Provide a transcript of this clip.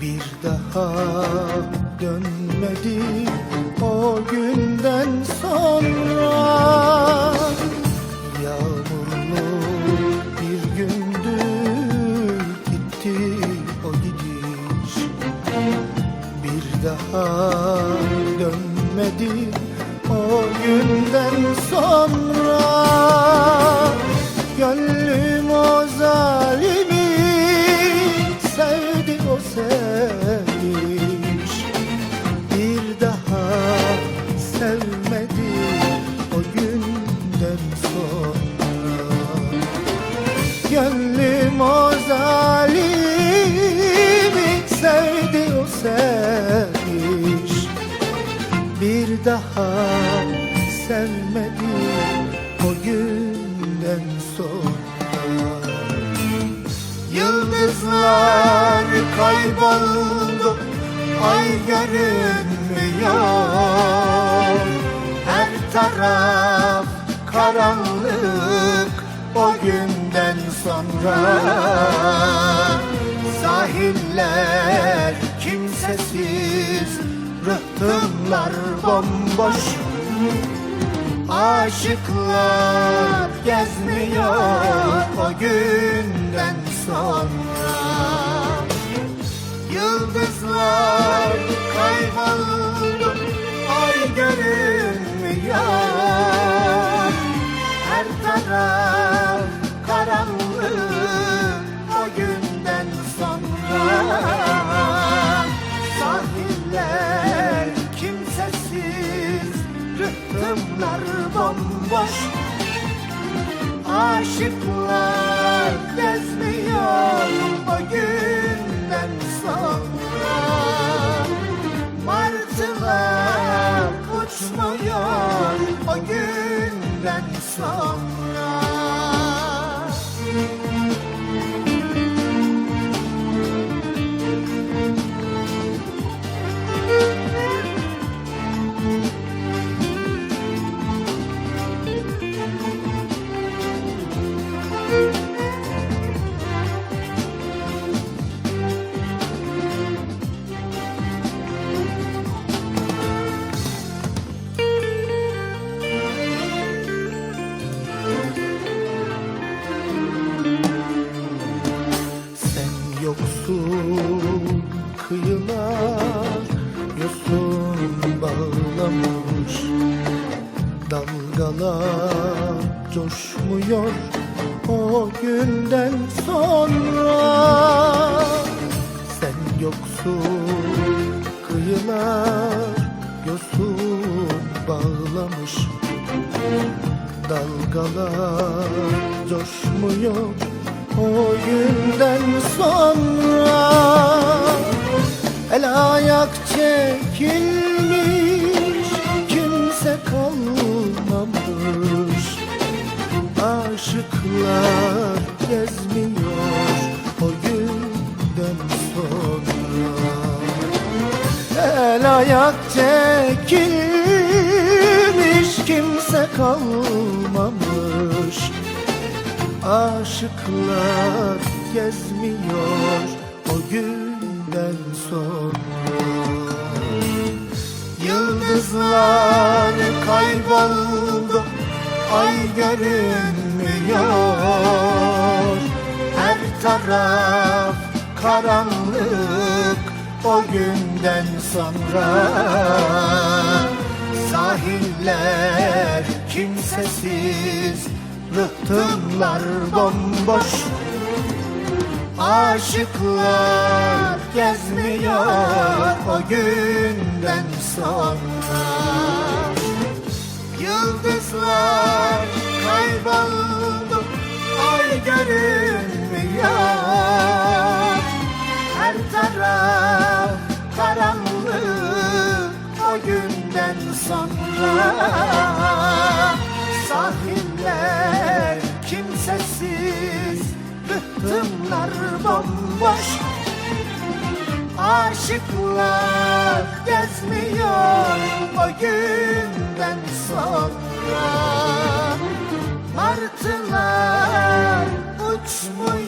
Bir daha dönmedi o günden sonra. Sevmedi o günden sonra. Gönlüm o zalimi sevdi o sevmiş Bir daha sevmedi o günden sonra. Yıldızlar kayboldu Ay görünmüyor taraf karanlık O günden sonra. Sahiller kimsesiz Rıhtımlar bomboş. Aşıklar gezmiyor o günden sonra. Yıldızlar kayboldu ay görünmüyor Rıhtımlar bomboş. Aşıklar gezmiyor o günden sonra Dalgalar coşmuyor o günden sonra. Sen yoksun kıyılar Yosun bağlamış. Dalgalar coşmuyor o günden Gezmiyor o günden sonra. El ayak çekilmiş kimse kalmamış. Aşıklar gezmiyor o günden sonra. Yıldızlar kayboldu ay görünmüyor Her taraf karanlık o günden sonra. Sahiller kimsesiz Rıhtımlar bomboş. Aşıklar gezmiyor o günden sonra. Yıldızlar kayboldu ay görünmüyor Her taraf karanlık o günden sonra. Sahiller kimsesiz Rıhtımlar bomboş. Aşıklar gezmiyor o günden sonra. Martılar Господь.